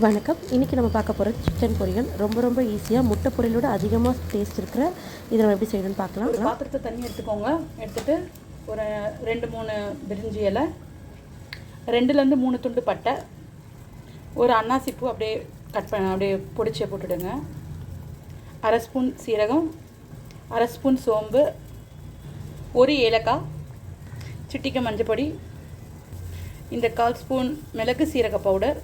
வணக்கம். இன்றைக்கி நம்ம பார்க்க போகிற சிக்கன் பொரியல். ரொம்ப ரொம்ப ஈஸியாக முட்டை பொரியலோட அதிகமாக டேஸ்ட் இருக்கிற இதை நம்ம எப்படி செய்யணும்னு பார்க்கலாம். பாத்திரத்தை தண்ணி எடுத்துக்கோங்க. எடுத்துகிட்டு ஒரு ரெண்டு மூணு பிரிஞ்சி இலை ரெண்டுலேருந்து மூணு துண்டு பட்டை ஒரு அன்னாசிப்பூ அப்படியே கட் பண்ண அப்படியே பொடிச்சே போட்டுடுங்க. அரை ஸ்பூன் சீரகம் அரை ஸ்பூன் சோம்பு ஒரு ஏலக்காய் சிட்டிக்க மஞ்சப்பொடி இந்த கால் ஸ்பூன் மிளகு சீரக பவுடர்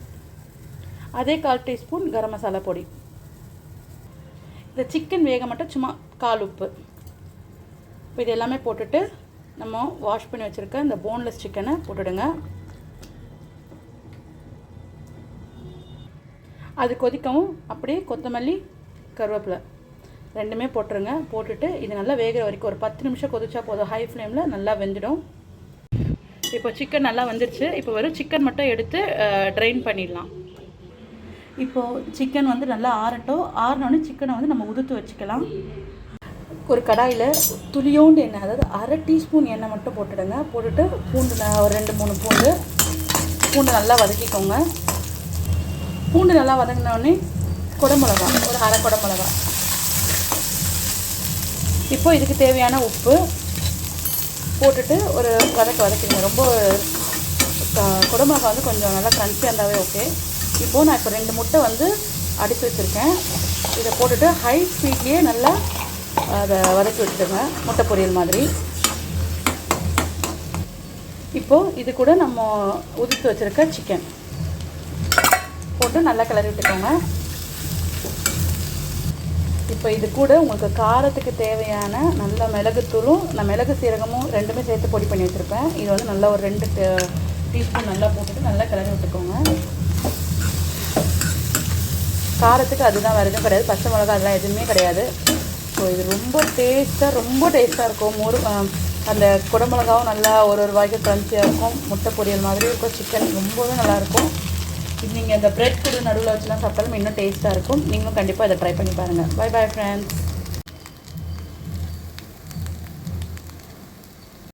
அதே கால் டீஸ்பூன் கரம் மசாலா பொடி. இந்த சிக்கன் வேக மட்டும் சும்மா கால் உப்பு. இப்போ இது எல்லாமே போட்டுட்டு நம்ம வாஷ் பண்ணி வச்சுருக்க இந்த போன்லெஸ் சிக்கனை போட்டுடுங்க. அது கொதிக்கவும் அப்படியே கொத்தமல்லி கருவேப்பிலை ரெண்டுமே போட்டுருங்க. போட்டுட்டு இது நல்லா வேகிற வரைக்கும் ஒரு பத்து நிமிஷம் கொதிச்சா போதும். ஹை ஃப்ளேமில் நல்லா வெந்துடும். இப்போ சிக்கன் நல்லா வந்துருச்சு. இப்போ வெறும் சிக்கன் மட்டும் எடுத்து ட்ரைன் பண்ணிடலாம். இப்போது சிக்கன் வந்து நல்லா ஆறட்டும். ஆறினோடனே சிக்கனை வந்து நம்ம உதுத்து வச்சுக்கலாம். ஒரு கடாயில் துளியோண்டு எண்ணெய் அதாவது அரை டீஸ்பூன் எண்ணெய் மட்டும் போட்டுடுங்க. போட்டுட்டு பூண்டு ஒரு ரெண்டு மூணு பூண்டு. பூண்டு நல்லா வதக்கிக்கோங்க. பூண்டு நல்லா வதங்கினோடனே குடமிளகா ஒரு அரை குடமிளகா. இப்போ இதுக்கு தேவையான உப்பு போட்டுட்டு ஒரு வதக்க வதக்கிடுங்க. ரொம்ப க- குடமிளகா வந்து கொஞ்சம் நல்லா கிரன்ச்சியாக இருந்தாவே ஓகே இப்போது நான் இப்போ ரெண்டு முட்டை வந்து அடித்து வச்சுருக்கேன். இதை போட்டுட்டு ஹை ஸ்பீட்லேயே நல்லா அதை வதக்கி வச்சுருங்க முட்டை பொரியல் மாதிரி. இப்போது இது கூட நம்ம உதித்து வச்சுருக்க சிக்கன் போட்டு நல்லா கிளறி விட்டுக்கோங்க. இப்போ இது கூட உங்களுக்கு காரத்துக்கு தேவையான நல்ல மிளகுத்தூளும் நான் மிளகு சீரகமும் ரெண்டுமே சேர்த்து பொடி பண்ணி வச்சுருப்பேன். இது வந்து நல்லா ஒரு ரெண்டு டீஸ்பூன் நல்லா போட்டுட்டு நல்லா கிளறி விட்டுக்கோங்க. காரத்துக்கு அதுதான் வேறு எதுவும் கிடையாது. பச்சை மிளகா அதெல்லாம் எதுவுமே கிடையாது. ஸோ இது ரொம்ப டேஸ்ட்டாக ரொம்ப டேஸ்ட்டாக இருக்கும். ஒரு அந்த குடமிளகாவும் நல்லா ஒரு ஒரு வாய்க்கு க்ரன்ச்சியாக இருக்கும். முட்டை பொரியல் மாதிரி இருக்கும். சிக்கன் ரொம்பவே நல்லாயிருக்கும் இது நீங்கள் இந்த ப்ரெட் கூட நடுவில் வச்சுலாம் சாப்பிட்டாலும் இன்னும் டேஸ்ட்டாக இருக்கும். நீங்களும் கண்டிப்பாக இதை ட்ரை பண்ணி பாருங்கள் பை பை ஃப்ரெண்ட்ஸ்